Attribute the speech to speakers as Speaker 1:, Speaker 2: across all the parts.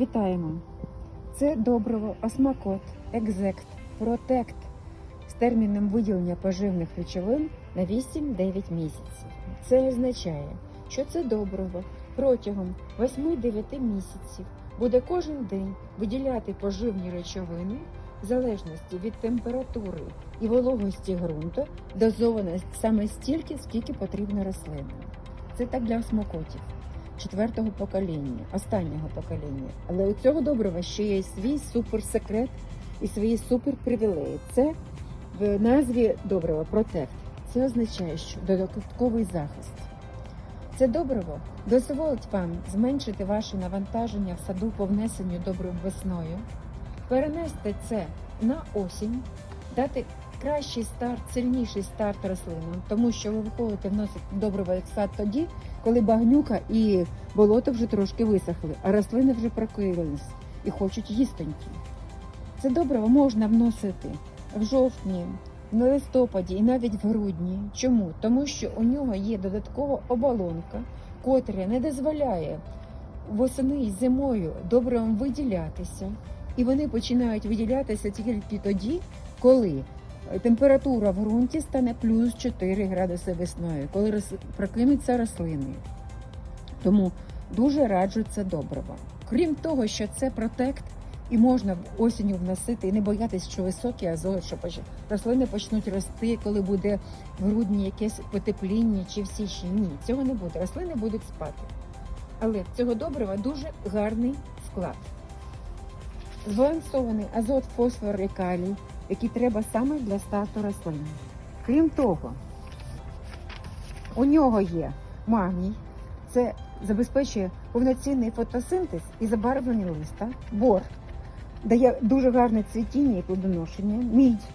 Speaker 1: Вітаємо! Це добриво Осмакот, Екзект, Протект з терміном виділення поживних речовин на 8-9 місяців. Це означає, що це добриво протягом 8-9 місяців буде кожен день виділяти поживні речовини в залежності від температури і вологості ґрунту, дозовано саме стільки, скільки потрібно рослинам. Це так для осмокотів четвертого покоління, останнього покоління. Але у цього добрива ще є свій суперсекрет і свої суперпривілеї. Це в назві добрива Протект. Це означає, що додатковий захист. Це добриво дозволить вам зменшити ваше навантаження в саду по внесенню добрив весною, перенести це на осінь, дати кращий старт, сильніший старт рослинам, тому що ви виходите вносити добриво в сад тоді, коли багнюка і болото вже трошки висохли, а рослини вже прокилились і хочуть їстоньки. Це добриво можна вносити в жовтні, в листопаді і навіть в грудні. Чому? Тому що у нього є додаткова оболонка, котря не дозволяє восени і зимою добривам виділятися, і вони починають виділятися тільки тоді, коли температура в ґрунті стане плюс 4 градуси весною, коли прокинуться рослини. Тому дуже раджу це добриво. Крім того, що це протект, і можна осінню вносити і не боятися, що високий азот, що рослини почнуть рости, коли буде в грудні якесь потепління чи в січні. Ні, цього не буде. Рослини будуть спати. Але цього добрива дуже гарний склад. Збалансований азот, фосфор і калій, які треба саме для старту рослин. Крім того, у нього є магній, це забезпечує повноцінний фотосинтез і забарвлення листа, бор дає дуже гарне цвітіння і плодоношення, мідь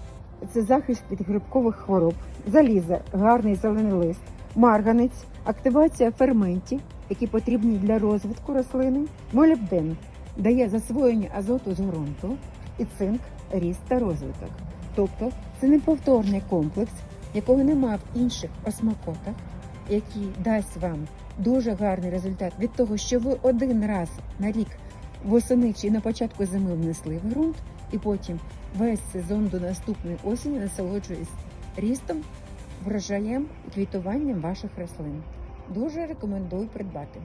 Speaker 1: це захист від грибкових хвороб, залізо, гарний зелений лист, марганець, активація ферментів, які потрібні для розвитку рослини, молібден дає засвоєння азоту з ґрунту і цинк, ріст та розвиток. Тобто це неповторний комплекс, якого немає в інших осмакотах, який дасть вам дуже гарний результат від того, що ви один раз на рік восени чи на початку зими внесли в ґрунт, і потім весь сезон до наступної осені насолоджуєтесь рістом, врожаєм і квітуванням ваших рослин. Дуже рекомендую придбати.